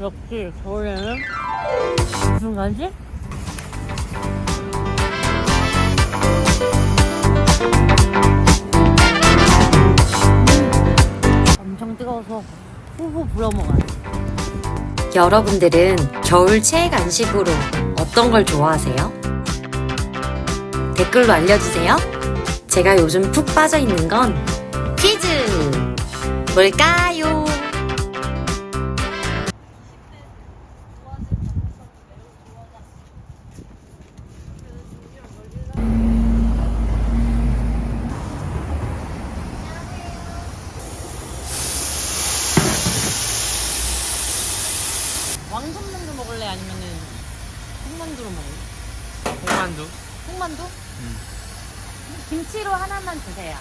역시 겨울에는 무슨 간식? 음, 엄청 뜨거워서 후후 불어 먹어요. 여러분들은 겨울 최애 간식으로 어떤 걸 좋아하세요? 댓글로 알려주세요. 제가 요즘 푹 빠져 있는 건 퀴즈! 뭘까요? 만두로 먹을래? 홍만두? 흑만두? 김치로 하나만 주세요.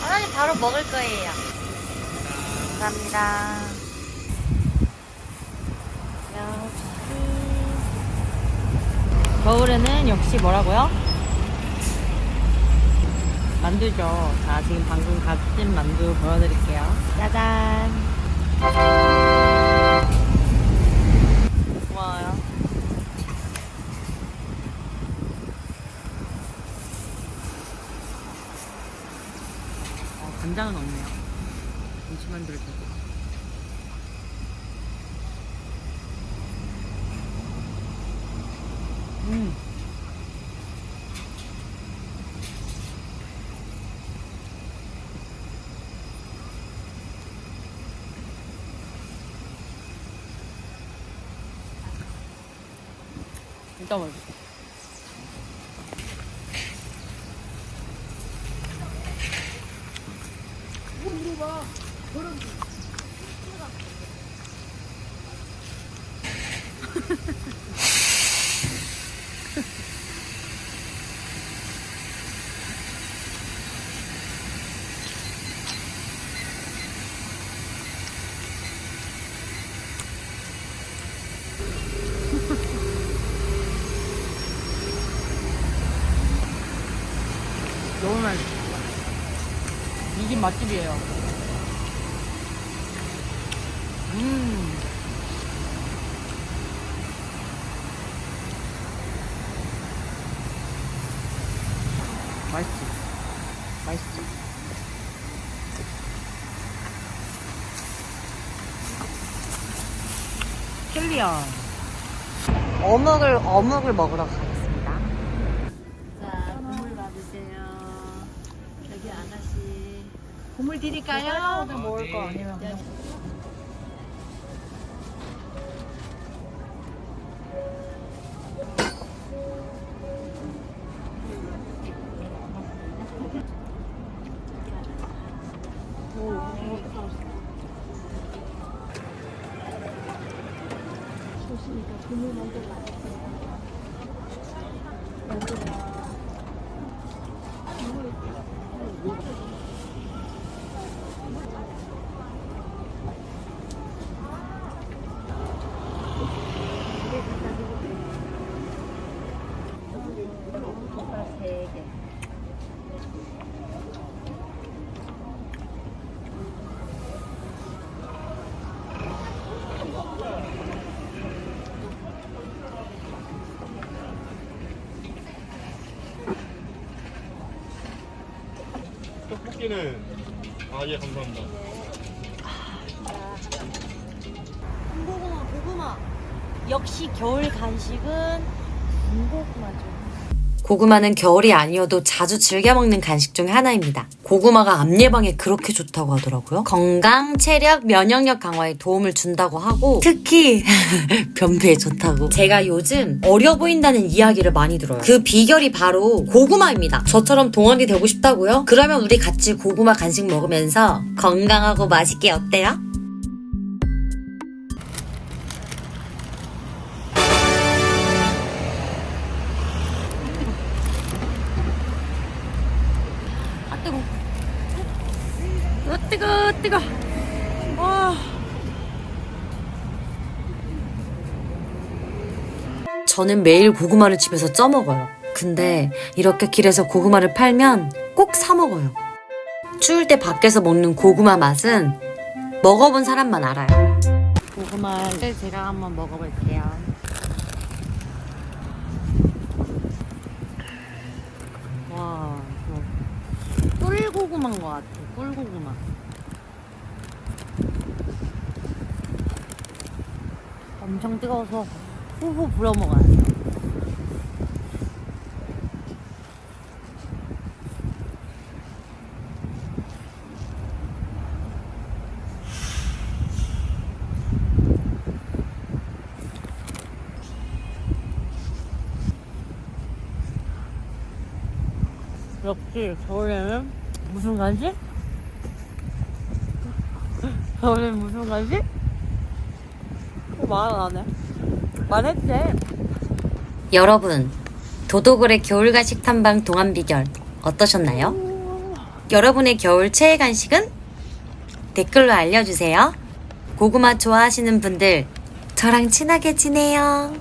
사장님 바로 먹을 거예요. 감사합니다. 역시 겨울에는 역시 뭐라고요? 만두죠. 자, 지금 방금 갓진 만두 보여드릴게요. 짜잔. 고마워요. 어, 간장은 없네요. 김치만두를 주고. 음. 일단 먹어. 너무 맛있어. 이집 맛집이에요. 음. 맛있지? 맛있지? 켈리야. 어묵을, 어묵을 먹으러 가겠습니다. 자, 국물 받으세요. 여기 국물 드릴까요? 먹을 거 아니면 그냥. 떡볶 이는 아 예 감사합니다. 군고구마, 고구마. 역시 겨울 간식은 군고구마죠. 고구마는 겨울이 아니어도 자주 즐겨 먹는 간식 중 하나입니다. 고구마가 암 예방에 그렇게 좋다고 하더라고요. 건강, 체력, 면역력 강화에 도움을 준다고 하고 특히 변비에 좋다고. 제가 요즘 어려 보인다는 이야기를 많이 들어요. 그 비결이 바로 고구마입니다. 저처럼 동안이 되고 싶다고요? 그러면 우리 같이 고구마 간식 먹으면서 건강하고 맛있게 어때요? 뜨거. 와. 저는 매일 고구마를 집에서 쪄 먹어요. 근데 이렇게 길에서 고구마를 팔면 꼭 사 먹어요. 추울 때 밖에서 먹는 고구마 맛은 먹어본 사람만 알아요. 고구마를 제가 한번 먹어볼게요. 와, 꿀고구마인 것 같아. 꿀고구마. 엄청 뜨거워서 후후 불어 먹어야 돼요. 역시 겨울에는 무슨 간식? 겨울에는 무슨 간식? 말안 하네. 말했지. 여러분, 도도골의 겨울 간식 탐방 동안 비결 어떠셨나요? 여러분의 겨울 최애 간식은? 댓글로 알려주세요. 고구마 좋아하시는 분들, 저랑 친하게 지내요.